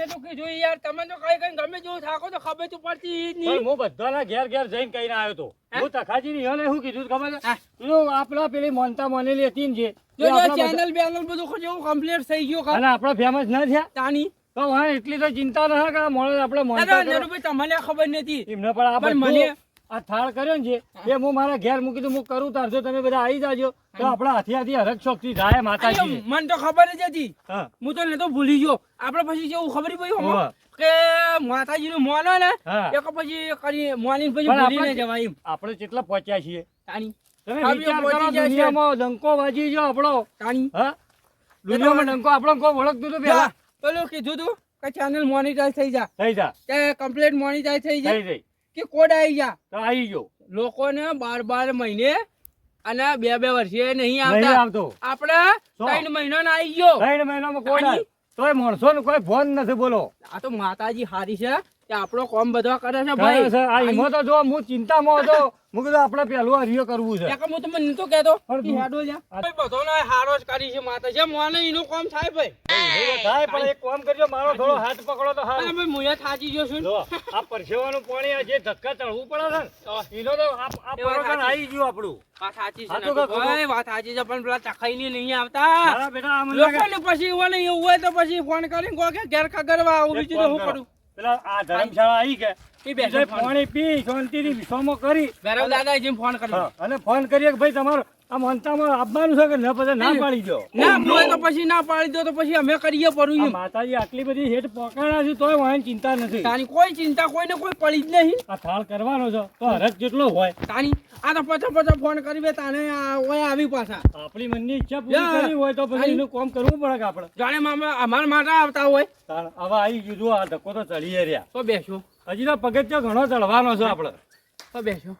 તમે નાજીને તો કીધું યાર તમે તો કઈ કઈ ગમે જેવું થાકો તો ખબર તો પડતી નહીં. હું બધાના ઘેર ઘેર જઈને કહીને આવ્યો તો. હા? હું તખાજીની હને શું કીધું ખબર હા. આપણા પેલી મનતા મોનેલી હતી ને જે ચેનલ બેનલ બધું જેવું કમ્પ્લીટ થઈ ગયું અને આપણા ફેમસ ના થયા? તાની? તો હા એટલી તો ચિંતા ના કે આ આપણે મોનતા તમને ખબર નથી. એમને પણ આપણે મને- આ થાળ કર્યો ને જે એ હું મારા ઘેર મૂકી દઉં હું કરું તારજો તમે બધા આવી જાજો. તો આપણા હાથી હાથી હરક શોખથી જાય માતાજી. મને તો ખબર જ હતી. હું. તો નતો ભૂલી ગયો. આપણે પછી જેવું ખબર પડી કે માતાજી નું મોનો ને એક પછી કરી મોની પછી પણ ભૂલી આપણે- જવાય એમ. આપણે કેટલા પહોંચ્યા છીએ. તમે વિચાર કરો દુનિયામાં ડંકો વાજી ગયો આપણો. તાણી. હા? દુનિયામાં ડંકો આપણો કોઈ ઓળખતું હતું પેલા પેલું કીધું તું કે ચેનલ મોનિટાઈઝ થઈ જા. થઈ જા. કે કમ્પ્લીટ મોનિટાઈઝ થઈ થઈ જાય. કે કોડ આવી જા તો આવી ગયો. લોકોને બાર બાર મહિને અને બે બે વર્ષે નહીં આવતા. આવતો. આપણે. ત્રણ મહિનો ના આવી ગયો. ત્રણ મહિનામાં કોડ? તોય માણસો ને કોઈ ફોન નથી બોલો. આ તો માતાજી હારી છે કે આપણો કોમ બધો કરે છે ભાઈ. આ ઈમો તો જો હું ચિંતામાં હતો. હું કીધું આપણે પહેલું આ રિયો કરવું છે. એક હું તમને નતો કહેતો કે હેડો જા. ભાઈ બધો બધાનો હારો જ કરી છે માતા જે મોને એનું કામ થાય ભાઈ. થાય પણ એક કામ કરજો મારો થોડો હાથ પકડો તો હાલ ભાઈ મુયા થાજી ગયો છું આ પરસેવાનું પાણી આ જે ધક્કા ચડવું પડે છે ને એનો તો આ આ સાચી. આવી ગયું આપણું. વાત સાચી છે ભાઈ વાત સાચી છે પણ પેલા ચખાઈને નહીં આવતા. બેટા લોકોને પછી એવું નહીં એવું હોય તો પછી ફોન કરીને કહો કે ઘેર ખગરવા આવું બીજું તો હું કરો. પેલા આ ધર્મશાળા આવી કે એ બેસો. પાણી પી શાંતિથી વિશ્વમાં કરી દાદા જેમ ફોન કરી અને ફોન કરીએ કે ભાઈ તમારું આ મનતામાં આપવાનું છે કે ન પછી ના પાડી દો. ના બોય તો પછી ના પાડી દો તો પછી અમે કરીએ પડું માતાજી આટલી બધી હેઠ પોકાણા છે તોય ચિંતા નથી. તાની કોઈ ચિંતા કોઈને કોઈ પડી જ નહીં. આ થાળ કરવાનો છે તો હરક જેટલો હોય. તાની આ તો પછા પચા ફોન કરી બે તાને ઓય આવી પાછા. આપણી મનની ઈચ્છા પૂરી. હોય તો પછી એનું કામ કરવું પડે કે આપણે? જાણે મામા અમારા માટે આવતા હોય. હવે આવી ગયું આ ધક્કો તો ચડીએ રહ્યા. તો બેસો. હજી તો પગથિયો ઘણો ચડવાનો છે આપણે. તો બેસો.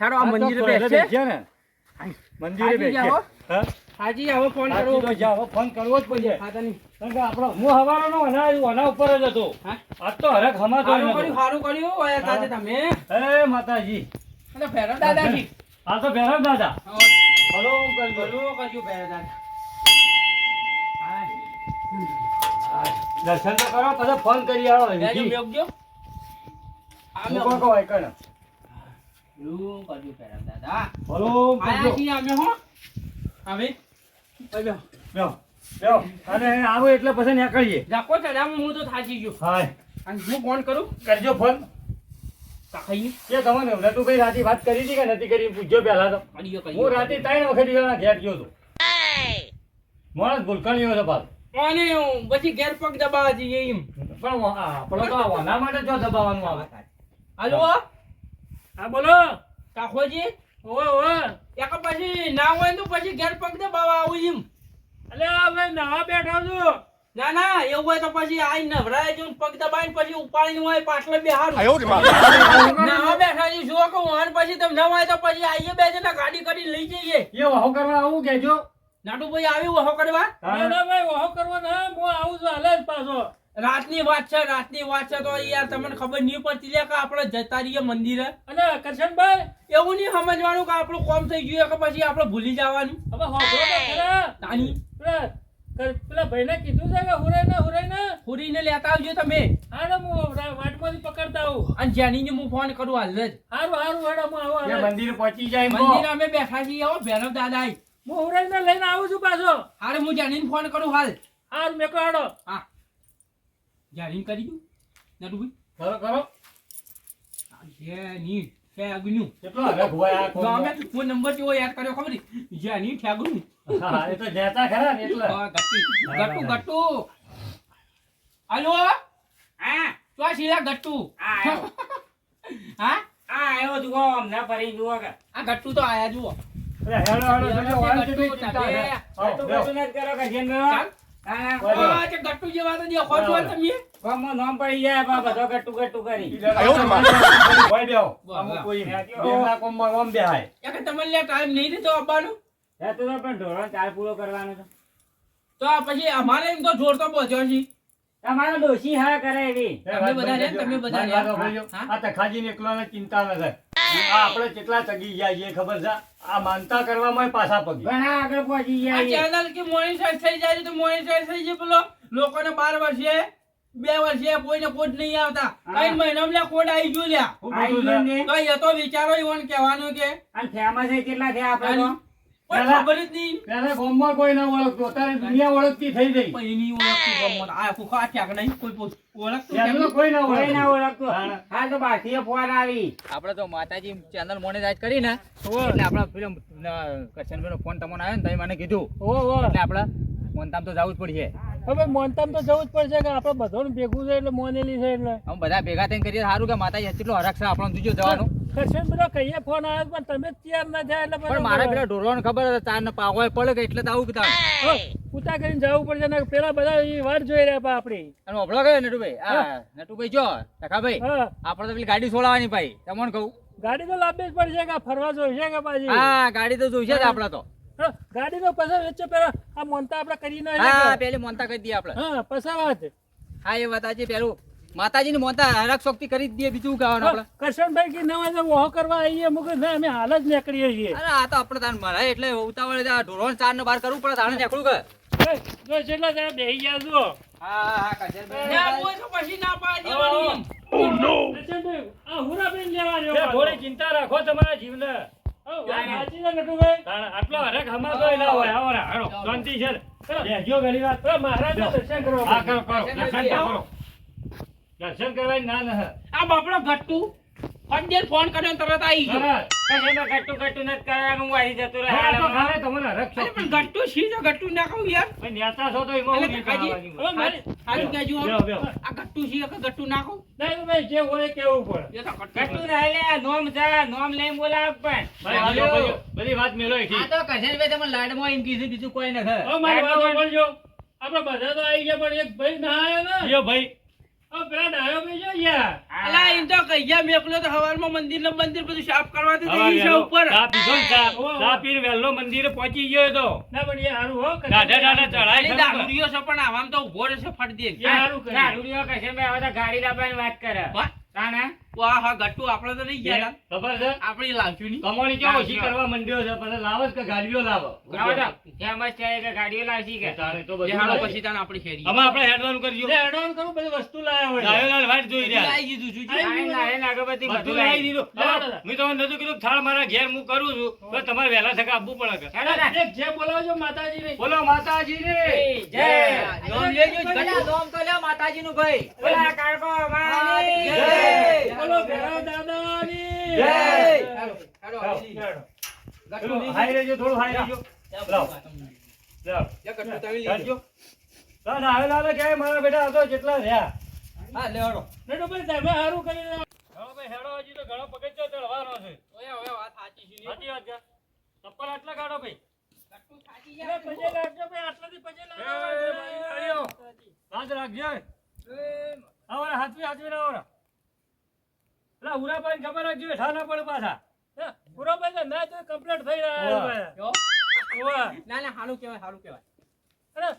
હેડો આ મંદિર બેસે. ને. હાજી હા? હાજી આવો ફોન કરવો તો જા, ફોન કરવો જ પડશે. હા કારણ કે આપણો હું હવારનો અના અના ઉપર જ હતો. હા? આજ તો હરક હમા તો. કર્યું સારું કર્યું ઓય તાજે તમે. એ માતાજી. અને ભૈરવ દાદાજી. આ તો ભૈરવ દાદા. હલો કરજો બોલો કર્યું ભૈરવ દાદા. હા. દર્શન તો કરો પછી ફોન કરી આવો. બેગજો અમે મૂકો કહો એકણ. ભલું કર્યું ભૈરવ દાદા. હલો આયા છીએ અમે હો. હવે બેહો. બેહો, બેહો. અને આવો એટલે પછી નીકળીએ જાકો ચડામાં હું તો થાચી ગયો. હાય. અને હું ફોન કરું? કરજો ફોન કાકાઈ કે તમને નટુભાઈ રાતે વાત કરી હતી કે નથી કરી? પૂછજો પહેલા તો. હું રાતે ત્રણ વખત ઘેર ગયો હતો માણસ ભૂલકાણીઓ છે પાછો. અને પછી ઘેર પગ દબાવવા જઈએ એમ. પણ તો વાના માટે જો દબાવવાનું આવે. હાલો હા બોલો. કાકોજી? ઓવે ઓવે. એક પછી ના હોય તો પછી ઘેર પગ દે બાવા આવું એમ. એટલે હવે નવા બેઠા છું. ના ના એવું હોય તો પછી આ નવરાય જો પગ દબાઈને પછી ઉપાડીને હોય પાછળ બેહારું નવા બેઠા છું જો કે હું પછી તમે ન હોય તો પછી આઈએ બે જણા ગાડી કરી લઈ જઈએ. એ વહો કરવા આવું કેજો નાટુ ભાઈ આવી વહો કરવા? ના ભાઈ વાહો કરવા ના હું આવું છું હાલે પાછો. રાતની વાત છે રાતની વાત છે તો યાર તમને ખબર નહીં પડતી લે કે આપણે જતા રહીએ મંદિરે. અને કરશનભાઈ? એવું નહીં સમજવાનું કે આપણું કોમ થઈ ગયું કે પછી આપણે ભૂલી જવાનું. હવે હોભળો તો ખરા. નાની પેલા કર- પેલા ભાઈને કીધું છે કે હુરાઈ ના હુરાઈ ના હુરીને લેતા આવજો તમે. હા ને હું વાટમાંથી પકડતા આવું. અને જેની હું ફોન કરું હાલ જ. હારું હારું હેડ હું આવું મંદિર પહોંચી જાય મંદિર અમે બેઠા છીએ હો ભેરવ દાદા હું હુરે ને લઈને આવું છું પાછો. હારે હું જેની ફોન કરું હાલ. હાલ મેકો હેડો હા. જેનીને કરી દઉં? નટુભાઈ કરો કરો. જેની ઠેગનું કેટલો હોય આ તો. અમે ફોન નંબર કેવો યાદ કર્યો ખબર જેની ઠેગનું હા, એ તો નેતા ખરા ને એટલે. હા, ગટ્ટુ ગટ્ટુ ગટ્ટુ. હાલો હા? તો શીલા ગટ્ટુ? હા? આ આવ્યો જુઓ અમને ફરી જુઓ કે આ ગટ્ટુ તો આયા જુઓ. અરે હેડો હેડો તમે વાળ કેટલી ગટ્ટુ ચિંતા છે. ચાલે. આવો, તું તમને ટાઈમ નહીં દીધો અબ્બાનો પણ ઢોરણ ચાર પૂરો કરવાનો તો તો પછી અમારે એમ તો ઢોર તો પહોંચ્યો છે તમારા દોશી હા? કરે એવી બધા તમે બધા ખાજી નીકળવાની ચિંતા નથી આ આપણે કેટલા ચગી ગયા છીએ ખબર છે? આ માનતા કરવામાં પાછા પગી. ઘણા આગળ પહોંચી ગયા જાય ચેનલ કે મોનિટાઈઝ થઈ જાય છે તો મોનિટાઈઝ થઈ જાય પેલો. લોકોને બાર વર્ષે બે વર્ષે કોઈને કોડ નહીં આવતા. કઈ ત્રણ મહિનામાં કોડ આવી ગયો લ્યા? તો એ તો વિચારો ઈવોને કહેવાનું કે? અને ફેમસ કેટલા થયા આપણે? કોઈ પેલા- ખબર જ નહીં. પેલા ગામમાં કોઈ ના ઓળખતો અત્યારે દુનિયા ઓળખતી થઈ ગઈ. એની ઓળખતું ગમત. આ ફૂફા આ નહીં કોઈ પૂછ- ઓળખતું એમનો ઠેક કોઈ ના કોઈ ના ઓળખતો. હા. તો બહારથી ફોન આવી. આપણે તો માતાજી ચેનલ મોનેટાઈઝ કરી ને એટલે આપણા કશનભાઈ નો ફોન તમને આવ્યો ને તમે મને કીધું. એટલે આપણે મોનતામ તો જવું જ પડશે. હવે મોનતામ તો જવું જ પડશે કે આપણે બધાનું ભેગું છે એટલે મોનેલી છે એટલે. અમે બધા ભેગા થઈને કરીએ સારું કે માતાજી કેટલો હરખ છે આપણને જોજો જવાનું? કરશન બધા કહીએ ફોન આવ્યો પણ તમે તૈયાર ના થાય એટલે પણ મારા પેલા ઢોરવાનું ખબર હતા ચાર ને પાવો પડે કે એટલે તો આવું કીધું. પૂતા કરીને જવું પડશે ને પેલા બધા વાટ જોઈ રહ્યા પા આપણી. અને ઓબળો ગયો નટુભાઈ? હા નટુભાઈ જો ટકાભાઈ આપણે તો પેલી ગાડી છોડાવવાની ભાઈ તમને કહું. ગાડી તો લાંબી જ પડશે કે ફરવા જોઈશે કે પાછી? હા ગાડી તો જોઈશે જ આપણે તો. હા, ગાડી નો પછી વચ્ચે પેલા. આ મોનતા આપણે કરી ના હા પેલી મોનતા કરી દઈએ આપણે હા પૈસા વાત હા એ વાત આજે પેલું માતાજીની મોનતા હરખ શક્તિ કરી દઈએ બીજું ગાવાનું આપણે કરશનભાઈ કે નવા તો વહો કરવા આવીએ મુકે ના અમે હાલ જ નીકળીએ છીએ. અરે આ તો આપણે તાન મરાય એટલે ઉતાવળે આ ઢોરણ ચાર ને બાર કરવું પડે તાણે નીકળું કે? જો જેટલા જરા બેહી ગયા જુઓ. હા હા ના તો પછી ના પાડી દેવાની. કરશનભાઈ, આ હુરાબેન લેવા રહ્યો ભોળે ચિંતા રાખો તમારા જીવને. આટલો હરખ હમાતો ના હોય આવો શાંતિ છે બેસજો ઘણી વાર મહારાજ દર્શન કરો હા કરો કરો. દર્શન કરો. દર્શન કરવાની ના ના આ બાપડો ગટ્ટુ ફંડેલ ફોન કર્યો તરત આવી ગયો. કશામાં કટ્ટુ કટ્ટુ નથી કરવાનું હું આવી જતો રહે. તો ખાલે તમને હરખ અરે પણ ગટ્ટુ શી છે? ગટ્ટુ ના કહું યાર. પણ નેતા છો તો એમાં હું કાકાજી, નીકળવાની હોય. હારું કહેજો આમ. બેહો, બેહો. આ ગટ્ટુ શી કે ગટ્ટુ ના કહું? નહીં ભાઈ જે હોય કેવું પડે. એ તો ગટ્ટુ કટ્ટુ રહે લે, નોમ છે, નોમ લઈને બોલાવ પણ. ભાઈ, બધી વાત મેલો આ એથી. તો કરશનભાઈ તમે લાડમાં એમ કીધું બીજું કોઈ હવે મારી વાત સાંભળજો. આપણે બધા તો આવી ગયા પણ એક ભાઈ ના આયો ને. યો ભાઈ. પેલા ડાયો ભાઈ યાર. અલા એમ તો કહીયા મેકલો તો હવારમાં મંદિર ને મંદિર બધું સાફ કરવા દે છે ઉપર. પીધો મંદિરે પહોંચી ગયો તો. ના પણ એ હારું હો દાઢા દાઢા ચડાય અરે દારૂડિયો છે પણ આવામાં તો ઊભો રહેશે ફટ દે. હારું કરે. દારૂડિયો કશામાં હવે તો ગાડી લાવવાની વાત કરે. તાણે? વાહ હા ગટ્ટુ આપણે તો નહીં ગયા. ખબર છે? આપણી લાવશું ની કમાણી કેવો ઓછી કરવા મંડ્યો છે? પછી લાવો કે ગાડીઓ લાવો? ફેમસ છે? કે ગાડીઓ લાવશી કે? તારે તો બધું હાલો પછી તાને આપણી શેરી હવે આપણે હેડવાનું કરજો. હેડવાનું કરું બધી વસ્તુ લાયા હોય. લાયો વાટ જોઈ રહ્યા. લાઈ દીધું છું આઈ લાઈને લાઈને બધું બધું લાવી લાવી દીધું દીધું. મેં તમને નતું કીધું થાળ મારા ઘેર હું કરું છું. તો તમારે વહેલા થકા આપવું પડે કે? હેડો ને. એક જે બોલાવજો માતાજીને બોલો માતાજીને જય. નામ લેજો જ ગટ્ટુ. નામ તો લ્યો માતાજીનું ભાઈ. બોલા કાળકો માની. જય. બોલો ભેરવ દાદાની જય. હાલો, હાલો, હાઈ રહેજો, થોડું હાઈ રહેજો. લાવો. લાવો. જા ગટ્ટુ તમે લેજો. ના, ના, હવે લાવે ક્યાંય મારા બેટા હતો જેટલા રહ્યા હા લેવડો નેટુ ભાઈ તમે હારું કરી દો. ભાઈ, હેડો હજી તો ઘણો પગથિયો ચડવાનો છે. ઓય હવે વાત સાચી છે સાચી વાત છે. ચપ્પલ આટલા કાઢો ભાઈ. ગટ્ટુ થાકી ગયા. પજે રાખજો ભાઈ, આટલાથી પજે. હાથવી, હાથવી ના. પેલા ઉરાભાઈને ખબર રાખજો, હેઠા ના પડે પાછા. હે, ના તો complete થઈ રહ્યા છે. જો. ઓવા. ના ના સારું કહેવાય સારું કહેવાય અરે,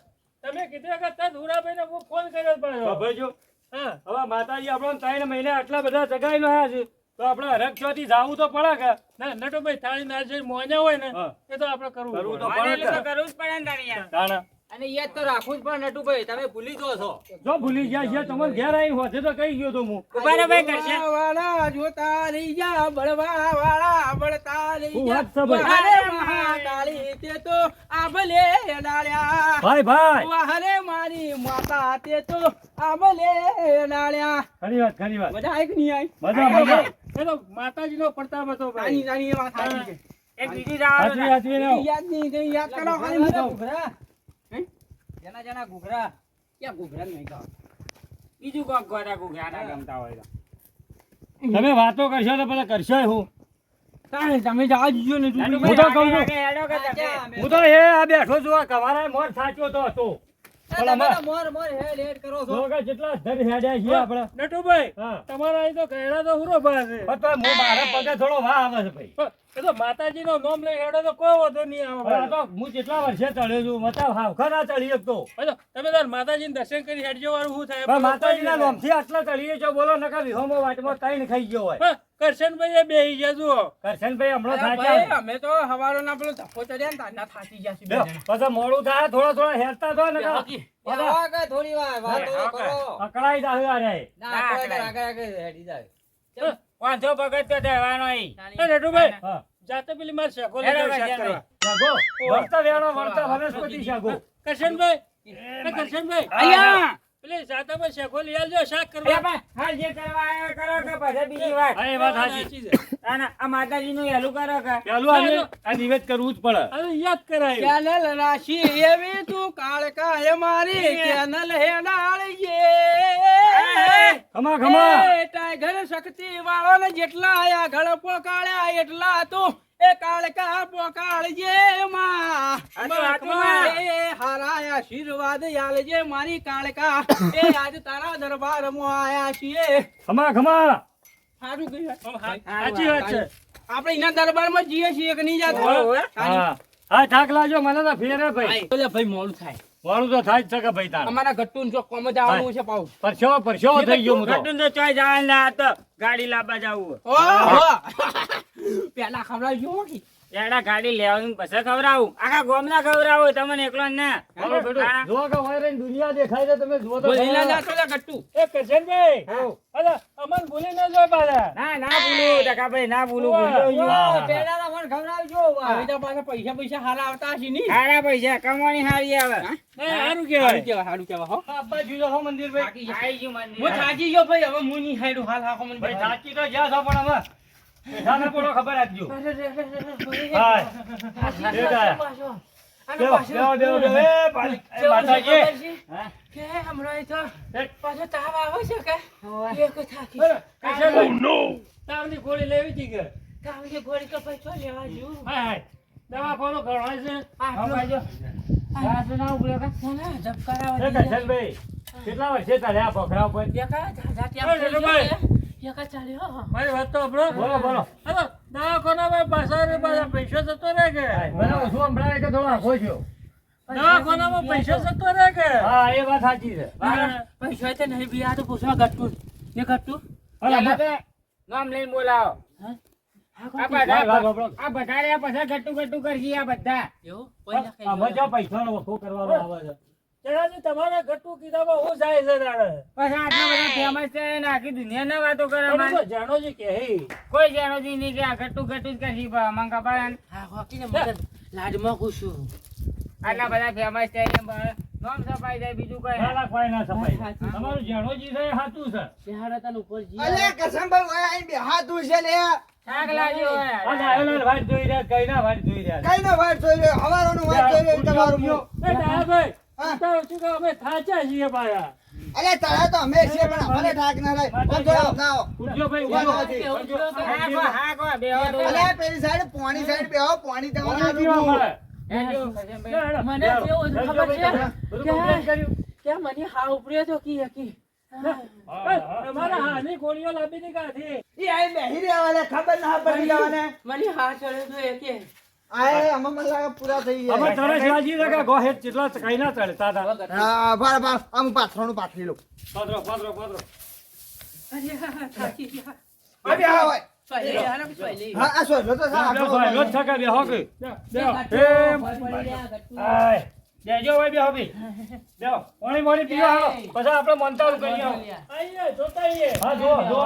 તમે કીધું કે તરત ઉરાભાઈને હું ફોન કર્યો પાછો. હા, હવે માતાજી આપણને ત્રણ મહિના આટલા બધા જગાઈ રહ્યા છે તો આપણે હરખચોથી જાવું તો પડે કે ના નટુભાઈ થાળી ના જે મોંજા હોય ને એ તો આપણે કરવું કરવું પડે. તો માનેલું કરવું જ પડે ને તાણા. અને યાદ તો રાખવું જ પણ નટુભાઈ તમે ભૂલી જો છો. જો ભૂલી ગયા છે તમને ઘેર આવી હોતે તો કહી ગયો તો હું. ઊભા કરશે. વાળા જોતા રહી જા બળવા વાળા બળતા રહી જા. ભાઈ? મહાકાળી તે તો આભલે ડાળ્યા. ભાઈ ભાઈ. વાહરે મારી માતા તે તો આભલે ડાળ્યા. ઘણી વાત ઘણી વાત. મજા આવી કે નહીં આવી મજા મજા એ તો માતાજીનો પ્રતાપ હતો ભાઈ. નાની એ વાત આવી છે. એક બીજી રાત યાદ નહીં યાદ કરો ખાલી? જેના જના ઘૂઘરા ક્યાં ઘૂઘરા નહીં ખાવા? બીજું કોક ગોરા ઘૂઘરા ના ગમતા હોય તમે વાતો કરશો તો પેલા કરશો હું તમે જવા દીજો ને હું તો કહું છું. હું તો એ આ બેઠો છું આ કવારાએ મોર સાચો તો હતો તમે નો નામ લઈ હેડો તો કોઈ વધુ નહીં આવે હું જેટલા વર્ષે ચડ્યો છું મતા હાવખા ના ચડી શકતો તમે તાર માતાજી દર્શન કરી હેડજો વાળું શું થાય? માતાજીના નામથી આટલા ચડીએ છો બોલો નકા વિહોમો વાટમાં કઈ ખાઈ ગયો હોય. કરશનભાઈ બે બેહી જુઓ. કરશનભાઈ હમણાં થાક્યા અમે તો હવારોના પેલો ધપ્પો ચડ્યા ને તાના થાકી ગયા છે. પછી મોડું થાય થોડા થોડા હેરતા તો. ને થોડી વાર વાતો કરો. અકળાઈ જાય આ રે. ના આગળ આગળ આગળ હેડી જાય. વાંધો ભગત તો દેવાનો અહીં. એ નટુભાઈ, જાતે પેલી મારી શેકો લીધો શાક. વળતા વેણો, વર્તા વનસ્પતિ શાકો. કરશનભાઈ, કરશનભાઈ, અહીંયા. પેલી જાતાભાઈ શેકો લઈ આવજો શાક કરવા. પણ જે કરવા આવ્યો કરો કે પછી બીજી વાત હા, એ વાત સાચી. સાચી છે. ના, ના, આ માતાજીનું હેલું કરો કે. પેલું આજે આ નિવેદ કરવું જ પડે. હવે યાદ કરાયું. કેનલ રાશી એવી તું કાળકા એ. મારી ખમા ખમા ટાઈગર શક્તિ વાળો ને જેટલા આયા ગળપો કાળ્યા એટલા તું એ કાળકા પોકાળજે માં. માં. હારા આશીર્વાદ આલજે મારી કાળકા એ આજ તારા દરબારમાં આયા છીએ. ખમા ખમા. સારું કહ્યું સાચી વાત છે. આપણે એના દરબારમાં જઈએ છીએ કે નહીં જાતો? હા. હા. થાક લાજો મને તો ફેરે ભાઈ. એટલે ભાઈ મોડું થાય. વાળું તો થાય જ છે કે ભાઈ તાર. અમારા ગટ્ટુન જો કોમ જ આવવાનું છે પાઉ પરસો પરસો થઈ ગયો હું તો. ગટ્ટુન તો ચોય જવાનું ના તો ગાડી લાબા જાવું ઓહો! પેલા ખવડાવજો કે. એડા ગાડી લેવાનું પછી ખવડાવું. આખા ગોમના ખવડાવું તમને એકલો ના. જો કે વાયરે દુનિયા દેખાય છે તમે જુઓ તો બોલી ના. જાતો લે ગટ્ટુ એ કરશનભાઈ અરે અમન ભૂલી ના જોય પાછા. ના ના ભૂલું ટકાભાઈ ના ભૂલું. ભૂલું. પેલા તો મને ખવડાવજો હવે તો પાછા પૈસા પૈસા હારા આવતા હશે ની હારા પૈસા કમાણી હારી આવે. હારું સારું હારું કેવાય હારું કેવાય હો. અબ્બા જીજો હો મંદિર ભાઈ. થાકી ગયા. આઈ ગયું મંદિર. હું થાકી ગયો ભાઈ. હવે હું નહીં હાયડું હાલ હાકો મંદિર. ભાઈ સાચી તો જ્યાં છો પણ હવે. બેઠા ને ખબર આપજો. હા બેટા દેવો દેવો દેવો દેવો એ પાલી એ કે હમણાં તો પાછો તાવ આવે છે કે? એક થાકી બરો કરશનભાઈ તાવની ગોળી લેવી હતી કે? તાવની ગોળી તો પાછો લેવા જુ દવા ફોલો કરવાની છે. આટલો રાત ના કે? કેટલા વર્ષે તારે આ પકડા ઉપર? એકા ચાલ્યો મારી વાત તો સાંભળો. બોલો બોલો. હવે દવાખાનામાં પાછા રે પાછા પૈસા જતો રહે કે? મને ઓછું સંભળાય કે થોડો આખો છો દવાખાનામાં પૈસા જતો રહે કે? હા એ વાત સાચી છે. પૈસા તો નહીં બી આ તો પૂછવા ગટ્ટુ એ ગટ્ટુ નામ લઈને બોલાવો. આ બધા રહ્યા પછી ગટ્ટુ ગટ્ટુ કરશી આ બધા. એવું? પૈસા આમાં વખો કરવાનો આવે છે. તમારા ગટ્ટુ કીધામાં હું જાય છે તારે? પછી આખી દુનિયાના વાતો કરે. તો જાણોજી કે હે કોઈ જાણો જ નહીં કે આ ગટ્ટુ ગટ્ટુ જ ને. હા હોકીને મગન લાડમાં કુશું આટલા બધા ફેમસ છે ને નામ સફાઈ જાય બીજું કઈ ના કોઈ ના સફાઈ. તમારું જાણોજી છે એ છે બિહાર તન ઉપર જી અલે કસમ ભાઈ ઓય બે બેહાતું છે લે શાક લાગ્યો હોય. આ ડાયોલાલ વાત જોઈ રહ્યા કઈ ના વાત જોઈ રહ્યા કઈ ના વાત જોઈ રહ્યો હવારોનું વાત જોઈ રહ્યો તમારું મું. એ ડાયાભાઈ હા. તો શું કહો અમે થાચા છીએ પાછા અલે તળા તો અમે છીએ પણ અમને ઠાક ના લાય આમ જો આવો ઉઠજો ભાઈ ઊભા ઉઠજો. હા કો, હા કો, બેહો. અલે પેલી સાઈડ પોણી સાઈડ બેહો પોણી તમે ના. મળે. મને કેવું ખબર છે? કે મને હા ઉપર્યો તો કી હકી એ, તમારા હાની ગોળીઓ લાંબી ની કાંથી? ઈ આઈ બેહી રહ્યા વાલે ખબર ના પડી જવાને. મને હા ચડ્યો તો એકે બેહો ભાઈ, બેહો ભાઈ, બેહો પાણી વાણી પીવો હાલો. પછી આપણે કરીએ. આઈએ, જોતા આઈએ. હા, જો, જો.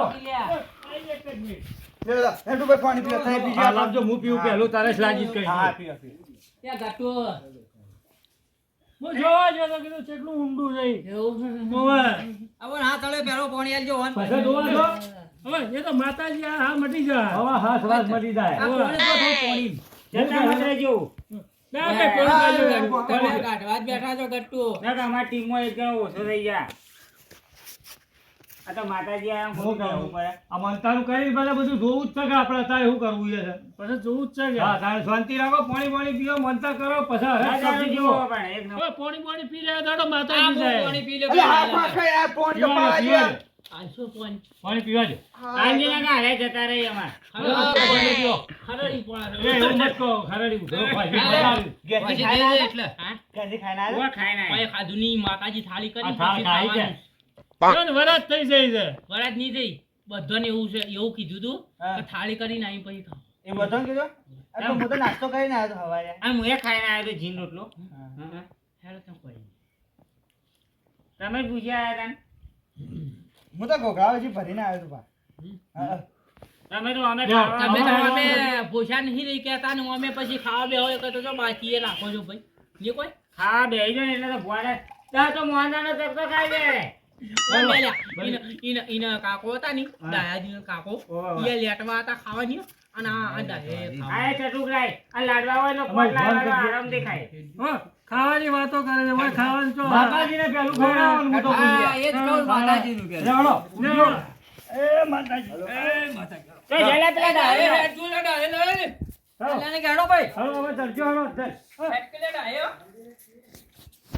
આઈએ એક જ મિનિટ. લે હેડુ ભાઈ પાણી પીવા થાય બીજી લાવજો, હું પીવું પહેલું, તારે જ લાગી કઈ. હા પીવા પીવા ત્યાં જોવા ગયો તો કીધું કેટલું ઊંડું છે ઈ. હવે. હા તળે પેલો પાણી આલજો હોન. પછી જોવા જો. હવે એ તો માતાજી આ હા મટી જાય. હવે હા શ્વાસ મટી જાય. આ પાણી તો પાણી. જતા મત રહેજો. ના કે કોઈ બાજુ હા, તમે કાઢવા જ બેઠા છો ગટ્ટુ ના તો અમારી ટીમમાં એક જણો ઓછો થઈ જાય આ તો માતાજી આમ શું કરવું? કરવું પડે આ મંતાનું કરીને પહેલા બધું જોવું જ છે કે આપણે અત્યારે શું કરવું છે પછી જોવું જ છે હા તારે શાંતિ રાખો પાણી પાણી પીઓ મંતા કરો પછી હરખ રાજાનું જુઓ. પણ એક નંબર. હવે પાણી પાણી પી રહ્યા દાડો માતાજી જાય પાણી પી લે અલે હા પાખે આ પોણી તો પીવા દે, પાવા પીવા દે. જોઈએ. આસો પોઈન્ટ. પાણી પીવા દે આંગળીના ગાળે જતા રહી અમાર. હરડી પણ. એ એવું મત કહો ખરડી ઉધરો પાછી બતાવ્યું. પછી દે દે એટલે. હા? ઊભા ખાઈ ના કોઈ ખાધું નહીં, માતાજી થાળી કરી પછી. ખાવાનું. ત્રણ વરસ થઈ જાય છે. વરાત નહીં થઈ. બધાને એવું છે એવું કીધું તું કે થાળી કરીને આવી પછી ખાઓ. એ બધાને કીધું? આ હું તો નાસ્તો કરીને આવ્યો હતો સવારે. આ હું એ ખાઈને આવ્યો તો જીન રોટલો. હા. તમે કોઈ તમે પૂછ્યા આવ્યા હતા હું તો ઘોઘરા પછી ભરીને આવ્યો હતો બા. તમે તો અમે ખાવા- તમે તો અમે ભૂસા નહીં રહી કહેતા ને અમે પછી ખાવા બે હોય તો જો બાકી એ રાખો છો ભાઈ. ને કોઈ? ખાવા બે ને એટલે તો ભુવાને ત્યાં તો મોહનદાનો ચપટો ખાઈ દે ઓય કાકો હતા ની દાયાજીનો કાકો. એ લેટવા હતા ખાવાની અને આ એ તો. આરામ દેખાય. ખાવાની વાતો કરે છે ભાઈ ખાવાનું તો માતાજીને પેલું ખવડાવવાનું હું તો છું. એ જ કહું માતાજીનું કે લેવડો. એ માતાજી. એ માતાજી. તો જેલા પેલા ડાયો. એ હેડ લે પેલાને કહેડો ભાઈ. હાલો, હવે ચડજો, હાલો, ચલ. હા. હેડ કે લે ડાયે.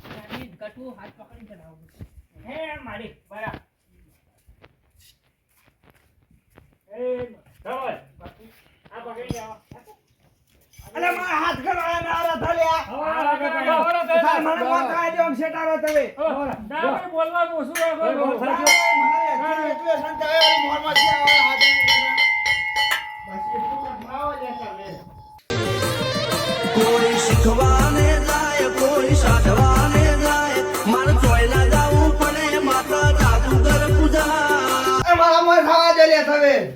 ગાડી ગટુ હાથ પકડીને ચડાવો. હે મારી બરાબર. એ, ચાલો. આ પકડી જાઓ અલે મારા હાથ કરવા નારા થલ્યા તાર મને શેટારો ના, રાખો. હાથ બસ એટલું લે તમે. કોઈ શીખવાને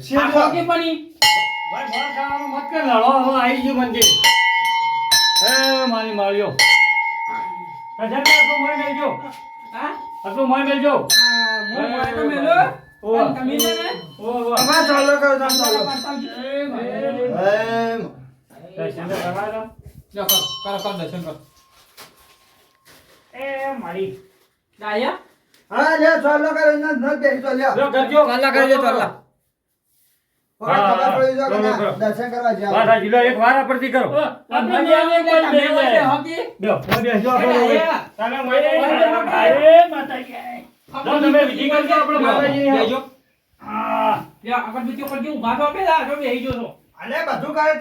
શેઠ ખોખી પડી. ભાઈ, મોડા ખાવાનું મત કર, લડો, હવે આઈ ગયું મંદિર. એ, મારી માળીઓ. કજાક આટલું મોય મેલજો. હા? આટલું મોય મેલજો. હું મોય તો મેલો. અને તમે ને? ઓવા. તમે ચાલો કરો તમે ચાલો એ દર્શન કરવા દો. કરો, કરો, કરો, દર્શન કરો. એ મારી દાયા હા લે ચાલો કરો ન ન બેસી ચાલ્યા જો કરજો. ચાલ્યા કરજો, ચાલ્યા. હવે ખબર પડી જો કે કરો, ના, કરો. દર્શન કરવા એક વાર કરો. તમે માતાજી. વિધિ કરજો, આપણે માતાજીની. બેજો. હા. લ્યો, અગરબત્તીઓ કરજો. ઊભા થો પેલા, તો બેહી જો અલે બધું કરે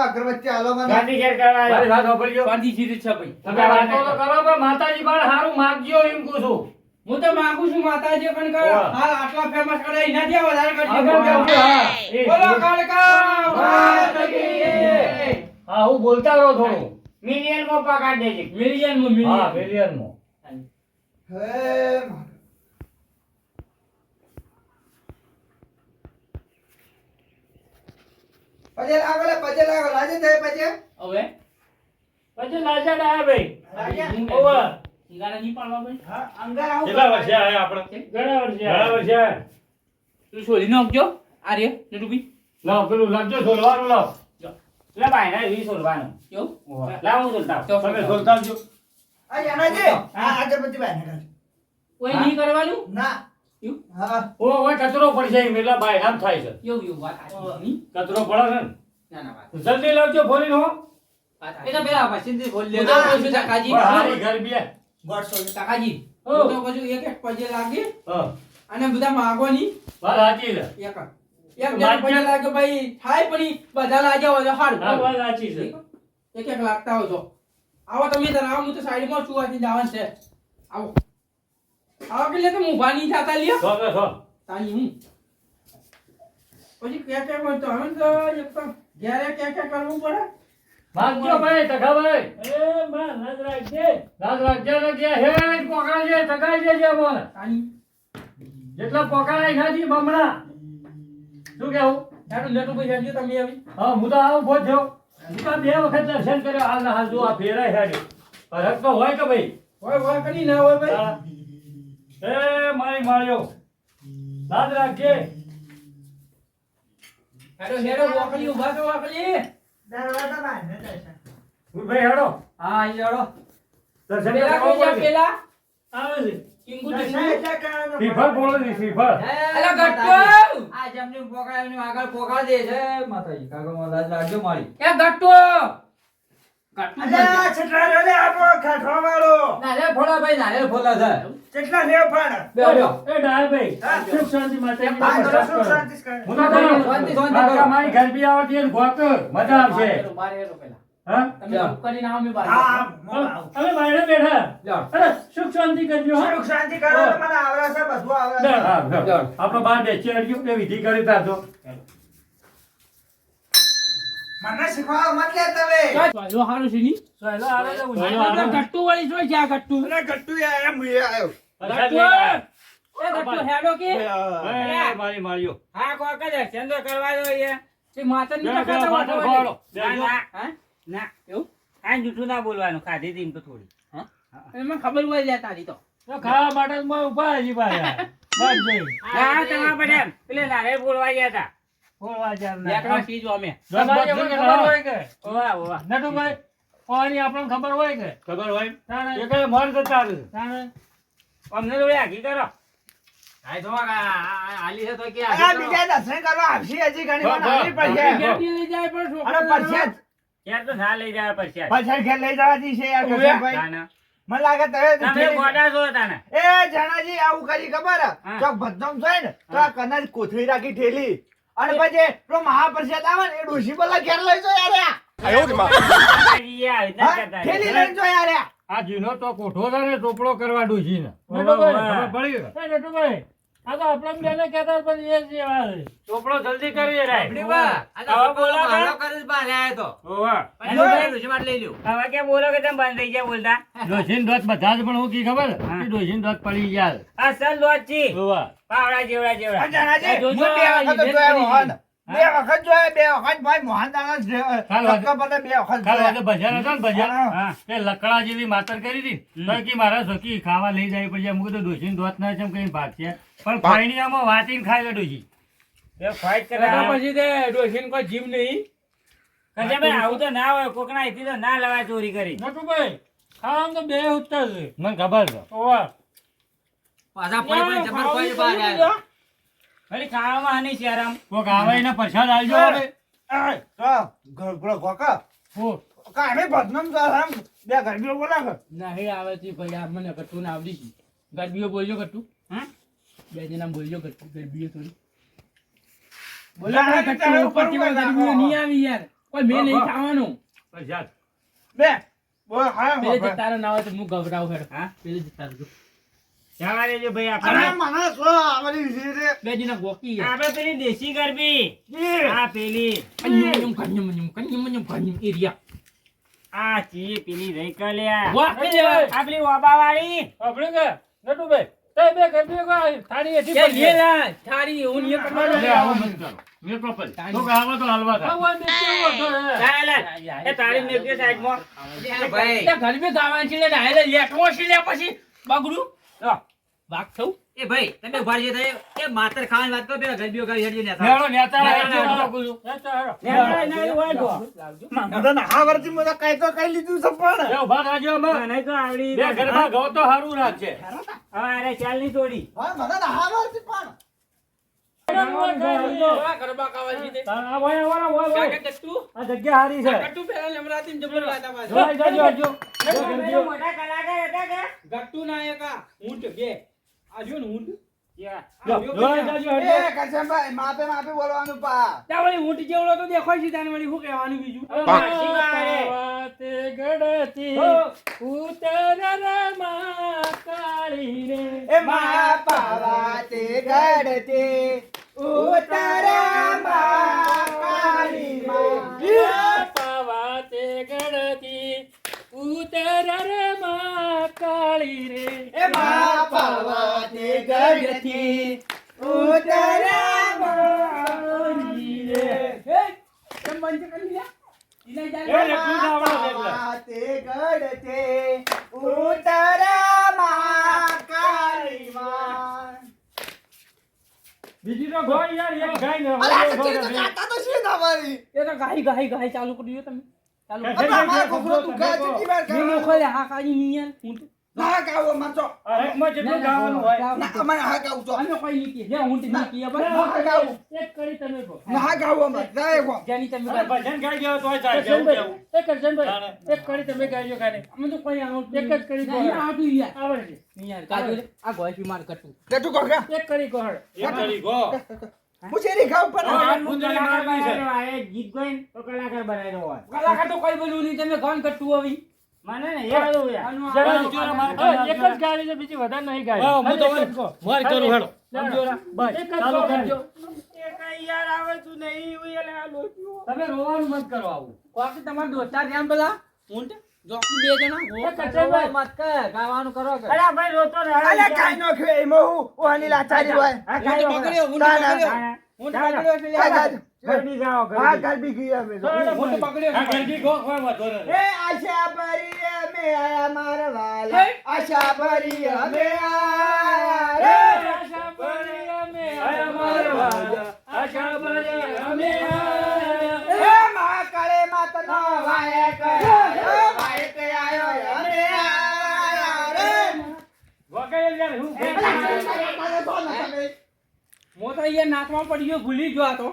અગરબત્તી હાલો મને ગાંધી શેર કરવા મારી વાત સાંભળજો. શાંતિ સીધી છે ભાઈ. તમે વાતો કરો પણ માતાજી બાળ હારું માગજો એમ કહું છું હું તો માંગુ છું માતાજી પણ કર હાલ આટલા ફેમસ કરે એનાથી વધારે કરજો. બોલો કાળકા કી. હા હું બોલતા રહો થોડું મિલિયનમાં પગાર દેજે. મિલિયનમાં હા મિલિયન. મિલિયનમાં હે પછી લાગો પજે પછી લાગો લાજે થાય પછી હવે પછી લાજા ડાયા ભાઈ? ઓવા. ઈગાડા નહીં પાડવા ભાઈ. હા અંગાર આવું કેટલા વર્ષે આયા આપણે? ઘણા વર્ષે ઘણા વર્ષે તું છોડી નાખજો આ રે નટુભી લાવ પેલું લાગજો સોલવાનું લાવ લે ભાઈ ને લાવ હું તમે આ યાનાજી અગરબત્તી ને કોઈ નહીં કરવાનું? ના. કચરો પડશે એટલે બાય આમ થાય છે? કચરો પડે છે ને? ના ના વાત જલ્દી લાવજો ફોરી હો વાત એ તો. પેલા વાસિંદી બોલ લેજો હારી ઘર બે ગોડસો કાકાજી હું તો કહું એક એક પજે લાગે અને બધા માગો નહીં. વાત સાચી છે. એક એક પજે લાગે ભાઈ થાય પણ બધા લાગ્યા હોય તો હા વાત સાચી છે. એક એક લાગતા હોય તો. આવો તમે તાર હું તો સાઈડમાં છું આથી જવાનું છે. આવો. આવો કે લે તો નહીં થતા લ્યો. કે તાની હું. પછી કે ક્યાં હોય હવે તો એક ઘેરે ક્યાં ક્યાં કરવું પડે? માગજો ભાઈ ટકાભાઈ એ માં લાજ રાખજે. રાજ રાખજે લગ્યા હે પોકાળજે દેજે મને તાની જેટલા પોકાળાઈ નાજી બમણા. શું કેવું? તારું લેટો ભાઈ હેડજો તમે આવી. હા હું તો આવું ભોજ થયો હું તો બે વખત દર્શન કર્યો. હાલ ના હાલ જો આ ફેરાય હેડ્યો હરક તો હોય કે ભાઈ? હોય હોય કરી ના હોય ભાઈ? એ મારી માળ્યો લાજ રાખજે. હેડો હેડો વાકલી ઊભા તો વાકલી દરવાજા બાય ને દર્શન ભાઈ હેડો. હા અહીં હેડો. દર્શન પેલા કરવા જા પેલા? આવે છે. કિંગુ દર્શન ટીંગુ એટલે કરવાનું. શ્રીફળ બોલો છે શ્રીફળ. અલા ગટ્ટો આ જેમની પોકાળ આગળ પોકાળ દે છે માતાજી. કાકા માં લાજ મારી. એ ગટ્ટો અલ્યા છેટલા રે લે આપો ખાઠવા વાળો. નારિયેળ ફોડા ભાઈ નારિયેળ ફોડા છે કેટલા લેવ ફાડ બેઠો. એ ડાય ભાઈ હા. સુખ શાંતિ માટે આ તો સુખ શાંતિ કરે. હું તો કહું, શાંતિ, શાંતિ કાકા કરો. મારી ઘર બી આવતી હોય ને ગોક, મજા આવશે. બાર બેસી વિધિ કરી તારજો મને શીખવાડો મત લે તમે ચાલો, હારું છે ની? ચાલો આવે તો આ ઊંધું તો આવે. ગટ્ટુ વાળી શું છે આ ગટ્ટુ? અરે ગટ્ટુ યાર એમ એ આવ્યો ગટ્ટુ! એ ગટ્ટુ હેડો કે? એ, મારી માર્યો હા કોક જ દર્શન કરવા દો અહીંયા. તે માતાની બેહો, ટકા તો માથે વાટવા ખોવાડો. દે. બેહજો. ના, હા? ના એવું? આ જૂઠું ના બોલવાનું ખાધી તો થોડી એમાં ખબર હોય લે તારી તો ખાવા માટે ઊભા હજી પાછા. બસ જઈ. ના તમારા પડે એમ પેલે નારે બોલવા ગયા હતા પાણી આપણને ખબર હોય કે? ખબર હોય. મન જતા અમને તો આગી કરો છે તો કે. બીજા દર્શન કરવા આવશે હજી ઘણી વાર લઈ જાય પણ છોકરાને અને પરસેત તો ના લઈ જાય પછી પાછળ ઘેર લઈ જવાથી છે યાર ઉભે. મને લાગે તમે તમે ગોડા છો તાને એ જણાજી આવું કરી ખબર? હા. ચોક બદનામ થાય ને તો આ કનાજ કોથળી રાખી ઠેલી. અને પછી પેલો મહાપ્રસાદ આવે ને એ ડોશી બોલા ઘેર લઈ જો યાર? ઠેલી હતા. જો યાર આ. આ જીનો તો કોઠો છે ને ટોપડો કરવા ડોશી ને. ખબર પડી આ તો આપણે બેને કહેતા પણ એ જ જેવા છે. ચોપડો જલ્દી કરી રાય. આપણી બા, આ તો હવે બોલો છોકરો ને. બહાર આવ્યો તો. ઓવા. પણ એનો લઈ લ્યો. હવે કે બોલો કે તમે બંધ થઈ ગયા બોલતા ડોશીને દોત બધા જ પણ હું કી ખબર. કે ડોશીને દોત પડી ગયા આ સર લોટ છી ઓવા. પાવડા જેવડા જેવડા જણાજી, જોયા. બે વખત જોયા, બે વખત ભાઈ મોહન જોયા. કાલ વાગે- ધક્કા પડે બે વખત કાલ વાગે ભજન હતા ને ભજન? હા. હા. લકડા જેવી માતર કરી હતી. તો કે મારા સખી ખાવા લઈ જાય પછી અમુક તો ડોસીને દોત ના છે કઈ ભાગ છે. પણ ખાઈને વાંચીને ખાઈ લે ડોસી. એ ફાઇટ તો પછી તે ડોસીને કોઈ જીવ નહીં? ભાઈ આવું તો ના હોય કોકના અહીંથી તો ના લવાય ચોરી કરી. નટુભાઈ ખાવાનું તો બે ઉત્તર છે. મને ખબર છે. ઓવા. પાછા પડી પડી જબર કોઈ બહાર આવ્યો. ખાલી ખાવામાં હની શેરમ કોક આવે એને પ્રસાદ આલજો હવે. એ, તો, ઘર- પેલો ગોકા. હું. કાંઈ બદનામ સારામ બે ગરબીઓ બોલા નહીં આવે છે ભાઈ આ મને ગટ્ટુ ના આવડી છે ગરબીઓ બોલજો ગટ્ટુ હા? બે જણા બોલજો ગટ્ટુ ગરબીઓ થોડી. બોલા ઉપરથી ઉપરથી ગરબીઓ નહીં આવી યાર. કોઈ મેં નહીં ખાવાનું. પ્રસાદ. બે. બોલ, હા, બે તારો ના હોય તો હું ગભરાવું હેડ. હા? પેલી જ તારો જો. જવા દેજો અરે મને શું આવડી વિશે છે? બે ગોકી આપણે પેલી દેશી ગરબી આ પેલી કન્યમ કન્યમ કન્યમ કન્યમ કન્યમ કન્યમ એરિયા આ ચી પેલી રહી વાહ કે લેવા આ પેલી ઓબા વાળી આપણે કે નટુભાઈ તે બે ગરબીઓ કો થાળી એથી કે લે લા થારી હું ને કરવાનો લે, આવો મત કરો. મેં પ્રોપર. તો કે તો હલવા થાય. આવો બે કેવો હતો હે? લા, લા. એ ભાઈ તે ગરબી ગાવાની છે લે લેટવો છે લે પછી બગડું લો. થઉં એ ભાઈ તમે ઊભા રહેજો તો એ- એ માતર ખાવાની વાત કરો પેલા ગરબીઓ ને નેળો નેતા. હું છું. નેતા નેતા ના હોય તો. મને કાંઈ તો કઈ લીધું છે પણ. બે ઊભા થાજો મને તો આવડી બે ગરબા ગો તો સારું રાખજે હવે અરે ચાલની તોડી હા, મને ના આવડતી પણ. આ ગરબા ગાવા છે તે. આ ભાઈ, આ વાળા, વાળા, કાકા વાળા. ગટ્ટુ આ જગ્યા હારી છે ગટ્ટુ પેલા લમરાતી ને જબર લાતા પાછો. જોઈ જાજો, હજો. બે પેલો ગરબીઓ. મોટા કલાકાર હતા કે ગટ્ટુ ના એકા ઊંટ બે આ જો ને ઊંટ. યા. જો, જોઈ જાજો, હજો. એ, કરશનભાઈ, માપે માપે બોલવાનું પા. ત્યાં વળી ઊંટ જેવડો તો દેખાય છે તાને વળી શું કહેવાનું બીજું પાછી વાળે. વાતે ગળતી ઉતર રમાં કાળી રે. એ મા પાવાતે ગળતે ઉતારામાં કાળી માં. પાવાતે ગળતી ઉતર રમાં કાળી રે. એ મા પાવાતે ગળતી ઉતારામાં કાળી રે. એ કેમ બંધ કરી માં. બીજી તો યાર એક ગાય ને તો તો તો છે એ તો ગાઈ ગાઈ ગાઈ ચાલુ કરી દો તમે ચાલુ? મોકલે હા કાઢી નહીં યાર ઊંટ ના ગાવો માં તો. જેટલું ગાવાનું હોય ના, અમારે હા ગાવું તો. અમે કોઈ નહીં કે લે ઊંટ નહીં કે ના, ગાવું. એક કરી તમે કહો. ના ગાવું અમારે. જાય કો. જેની તમે ભજન ગાઈ દેવો તોય ચાલે. કરશનભાઈ, એ કરશનભાઈ, ના, ના. એક કરી તમે ગાઈજો ખાલી. અમે તો કોઈ આવડતું એક જ કરી નહીં. નહીં આવડતું યાર આવડે છે. યાર કાજુ આ ગોય કટું કે? એક કરી. એક કરી ગો. કલાકાર બનાવ્યો, આ એ ગીત ગાઈને તો કલાકાર બનાવ્યો હોય. કલાકાર તો કોઈ બોલ્યું નહીં તમે ગાન કટતું આવી મને ને એક જ ગાડી છે બીજી વધારે નહીં ગાડી. હું તો માર કરું હેડો. બસ ચાલુ કરજો એ કઈ યાર આવડતું નહીં, આ તમે રોવાનું બંધ કરો આવું. કોક તમારા દોસ્તાર ધ્યાન પેલા ઊંટ? જોકી બે જણા? એ કચેરી મત કર ગાવાનું કરો કે. અલા ભાઈ રોતો ને અલે કાઈ નો ખે એમાં હું ઓહની લાચારી હોય. હા, ઊંટ પકડ્યો ના, ના, પકડ્યો. ના, ના, ના. પકડ્યો એટલે હા. હા. ગરબી ગાઓ, હા ગરબી. ગઈ અમે તો. પકડ્યો. આ ગરબી ગો કોઈ વાંધો નથી એ આશા ભરી અમે આયા મારા વાલા. આશા ભરી અમે આયા. રે આશા ભરી અમે આયા મારા વાલા. આશા ભરી અમે આયા. એ મહાકાળે માતનો વાયક આયો, વાયક આયો અમે આયા રે વગાડેલ યાર, હું મો તો અહીંયા નાચમાં પડી ગયો ભૂલી ગયો આ તો.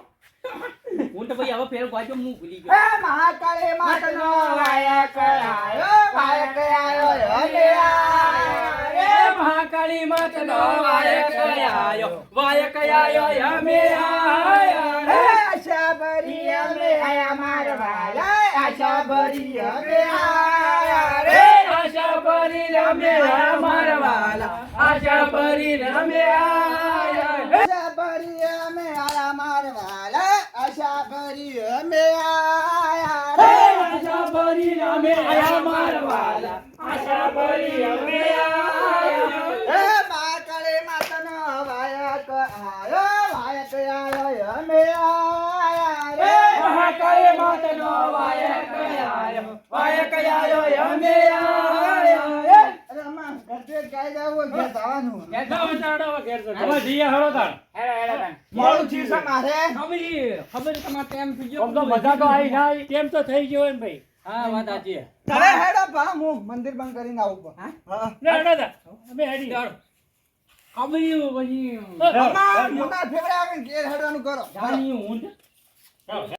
ઊંટ ભાઈ હવે ફેર ગાજો હું ભૂલી ગયો. એ મહાકાળે માતનો વાયક આયો, વાયક આયો રે મહાકાળી માતનો વાયક આયો વાયક આયો અમે આયા. એ આશા ભરી અમે આયા મારા આશા ભરી અમે આયા. રે રે રમે અમારા આશા પરી રમે આશા પરી અમે આરા મારા આશા પરી અમે આયા. આશા પરી રમે આયા મારા આશા પરી અમે આયા એ માકળે માતનો વાયક આયો વાયક આયો અમે આયા રે રે મહાકાળી માતનો વાયક આયો વાયક આયો અમે આયા રમા ગરબે ગાઈ જાવ ઘેર જવાનું જાઓ, ચાડો, ઘેર જજો. હવે જઈએ હળો તાણ. હેલો, હેલો, તાન. મોડું થયું છે મારે ખબર ખબર તમારે તેમ થઈ તો થઈ ગયો ભાઈ. હા વાત સાચી તમે હેડો પા હું મંદિર બંધ કરીને આવું હા? હા. ના, ના, ના. અમે હેડી. ખબર પછી. મોટા આવે ઘેર હેડવાનું કરો. ચાલો.